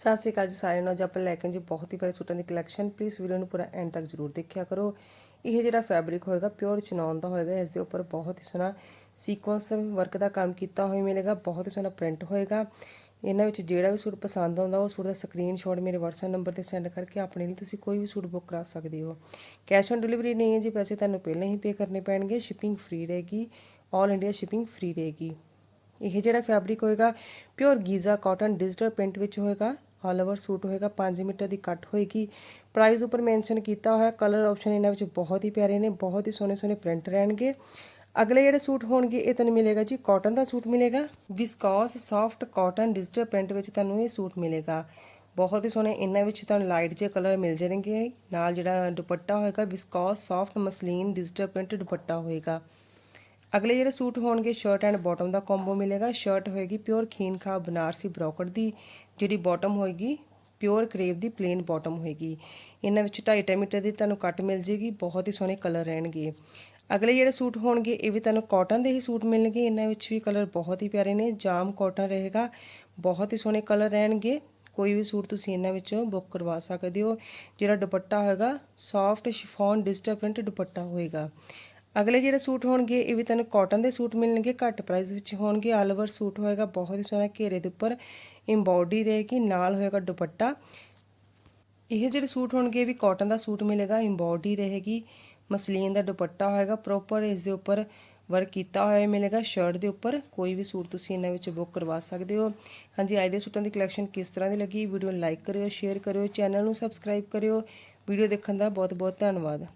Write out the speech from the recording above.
ਸਤਿ ਸ਼੍ਰੀ ਅਕਾਲ ਜੀ ਸਾਰਿਆਂ ਨੂੰ। ਅੱਜ ਆਪਾਂ ਲੈ ਕੇ ਜੀ ਬਹੁਤ ਹੀ ਪਿਆਰੇ ਸੂਟਾਂ ਦੀ ਕਲੈਕਸ਼ਨ ਪਲੀਜ਼ ਵੀਡੀਓ ਨੂੰ ਪੂਰਾ ਐਂਡ ਤੱਕ ਜਰੂਰ ਦੇਖਿਆ ਕਰੋ। ਇਹ ਜਿਹੜਾ ਫੈਬਰਿਕ ਹੋਏਗਾ ਪਿਓਰ ਚਨੌਨ ਦਾ ਹੋਏਗਾ। ਇਸ ਦੇ ਉੱਪਰ ਬਹੁਤ ਹੀ ਸੋਹਣਾ ਸੀਕੁਐਂਸ ਵਰਕ ਦਾ ਕੰਮ ਕੀਤਾ ਹੋਇਆ ਮਿਲੇਗਾ। ਬਹੁਤ ਹੀ ਸੋਹਣਾ ਪ੍ਰਿੰਟ ਹੋਏਗਾ। ਇਹਨਾਂ ਵਿੱਚ ਜਿਹੜਾ ਵੀ ਸੂਟ ਪਸੰਦ ਆਉਂਦਾ, ਉਹ ਸੂਟ ਦਾ ਸਕਰੀਨਸ਼ਾਟ ਮੇਰੇ WhatsApp ਨੰਬਰ ਤੇ ਸੈਂਡ ਕਰਕੇ ਆਪਣੇ ਲਈ ਤੁਸੀਂ ਕੋਈ ਵੀ ਸੂਟ ਬੁੱਕ ਕਰਾ ਸਕਦੇ ਹੋ। ਕੈਸ਼ ਔਨ ਡਿਲੀਵਰੀ ਨਹੀਂ ਹੈ ਜੀ। ਪੈਸੇ ਤੁਹਾਨੂੰ ਪਹਿਲਾਂ ਹੀ ਪੇ ਕਰਨੇ ਪੈਣਗੇ। ਸ਼ਿਪਿੰਗ ਫ੍ਰੀ ਰਹੇਗੀ। 올 ਇੰਡੀਆ ਸ਼ਿਪਿੰਗ ਫ੍ਰੀ ਰਹੇਗੀ। ਇਹ ਜਿਹੜਾ ਫੈਬਰਿਕ ਹੋਏਗਾ pure Giza cotton digital print ਵਿੱਚ ਹੋਏਗਾ। ਆਲ ਓਵਰ ਸੂਟ ਹੋਏਗਾ 5 ਮੀਟਰ ਦੀ ਕੱਟ ਹੋਏਗੀ। ਪ੍ਰਾਈਸ ਉੱਪਰ ਮੈਂਸ਼ਨ ਕੀਤਾ ਹੋਇਆ ਕਲਰ ਆਪਸ਼ਨ ਇਹਨਾਂ ਵਿੱਚ ਬਹੁਤ ਹੀ ਪਿਆਰੇ ਨੇ, ਬਹੁਤ ਹੀ ਸੋਹਣੇ ਸੋਹਣੇ ਪ੍ਰਿੰਟ ਰਹਿਣਗੇ। ਅਗਲੇ ਜਿਹੜੇ ਸੂਟ ਹੋਣਗੇ, ਇਹ ਤੁਹਾਨੂੰ ਮਿਲੇਗਾ ਜੀ ਕਾਟਨ ਦਾ ਸੂਟ ਮਿਲੇਗਾ। Viscose soft cotton digital print ਵਿੱਚ ਤੁਹਾਨੂੰ ਇਹ ਸੂਟ ਮਿਲੇਗਾ। ਬਹੁਤ ਹੀ ਸੋਹਣੇ, ਇਹਨਾਂ ਵਿੱਚ ਤੁਹਾਨੂੰ ਲਾਈਟ ਜਿਹੇ ਕਲਰ ਮਿਲ ਜਾਣਗੇ। ਨਾਲ ਜਿਹੜਾ ਦੁਪੱਟਾ ਹੋਏਗਾ viscose soft muslin digital print dupatta ਹੋਏਗਾ। ਅਗਲੇ ਜਿਹੜੇ ਸੂਟ ਹੋਣਗੇ ਸ਼ਰਟ ਐਂਡ ਬਾਟਮ ਦਾ ਕੰਬੋ ਮਿਲੇਗਾ। ਸ਼ਰਟ ਹੋਏਗੀ ਪਿਓਰ ਖੀਨਖਾ ਬਨਾਰਸੀ ਬ੍ਰੋਕਟ ਦੀ, ਜਿਹੜੀ ਬਾਟਮ ਹੋਏਗੀ ਪਿਓਰ ਕਰੇਵ ਦੀ ਪਲੇਨ ਬਾਟਮ ਹੋਏਗੀ। ਇਹਨਾਂ ਵਿੱਚ 2.5 ਮੀਟਰ ਦੀ ਤੁਹਾਨੂੰ ਕੱਟ ਮਿਲ ਜੇਗੀ, ਬਹੁਤ ਹੀ ਸੋਹਣੇ ਕਲਰ ਰਹਿਣਗੇ। ਅਗਲੇ ਜਿਹੜੇ ਸੂਟ ਹੋਣਗੇ, ਇਹ ਵੀ ਤੁਹਾਨੂੰ ਕਾਟਨ ਦੇ ਹੀ ਸੂਟ ਮਿਲਣਗੇ। ਇਹਨਾਂ ਵਿੱਚ ਵੀ ਕਲਰ ਬਹੁਤ ਹੀ ਪਿਆਰੇ ਨੇ, ਜਾਮ ਕਾਟਨ ਰਹੇਗਾ, ਬਹੁਤ ਹੀ ਸੋਹਣੇ ਕਲਰ ਰਹਿਣਗੇ। ਕੋਈ ਵੀ ਸੂਟ ਤੁਸੀਂ ਇਹਨਾਂ ਵਿੱਚੋਂ ਬੁੱਕ ਕਰਵਾ ਸਕਦੇ ਹੋ। ਜਿਹੜਾ ਦੁਪੱਟਾ ਹੋਏਗਾ ਸੌਫਟ ਸ਼ਿਫੋਨ ਡਿਜੀਟਲ ਪ੍ਰਿੰਟ ਦੁਪੱਟਾ ਹੋਏਗਾ। ਅਗਲੇ ਜਿਹੜੇ ਸੂਟ ਹੋਣਗੇ, ਇਹ ਵੀ ਤੁਹਾਨੂੰ ਕਾਟਨ ਦੇ ਸੂਟ ਮਿਲਣਗੇ, ਘੱਟ ਪ੍ਰਾਈਸ ਵਿੱਚ ਹੋਣਗੇ। ਆਲ ਓਵਰ ਸੂਟ ਹੋਏਗਾ, ਬਹੁਤ ਹੀ ਸੋਹਣਾ ਘੇਰੇ ਦੇ ਉੱਪਰ ਐਮਬੋਡੀ ਰਹੇਗੀ ਨਾਲ ਹੋਏਗਾ ਦੁਪੱਟਾ। ਇਹ ਜਿਹੜੇ ਸੂਟ ਹੋਣਗੇ, ਇਹ ਵੀ ਕਾਟਨ ਦਾ ਸੂਟ ਮਿਲੇਗਾ ਐਮਬੋਡੀ ਰਹੇਗੀ, ਮਸਲੀਨ ਦਾ ਦੁਪੱਟਾ ਹੋਏਗਾ ਪ੍ਰੋਪਰ ਇਸ ਦੇ ਉੱਪਰ ਵਰਕ ਕੀਤਾ ਹੋਇਆ ਮਿਲੇਗਾ ਸ਼ਰਟ ਦੇ ਉੱਪਰ, ਕੋਈ ਵੀ ਸੂਟ ਤੁਸੀਂ ਇਹਨਾਂ ਵਿੱਚ ਬੁੱਕ ਕਰਵਾ ਸਕਦੇ ਹੋ। ਹਾਂਜੀ, ਅੱਜ ਦੇ ਸੂਟਾਂ ਦੀ ਕਲੈਕਸ਼ਨ ਕਿਸ ਤਰ੍ਹਾਂ ਦੀ ਲੱਗੀ? ਵੀਡੀਓ ਨੂੰ ਲਾਈਕ ਕਰਿਓ ਸ਼ੇਅਰ ਕਰਿਓ ਚੈਨਲ ਨੂੰ ਸਬਸਕ੍ਰਾਈਬ ਕਰਿਓ। ਵੀਡੀਓ ਦੇਖਣ ਦਾ ਬਹੁਤ ਬਹੁਤ ਧੰਨਵਾਦ।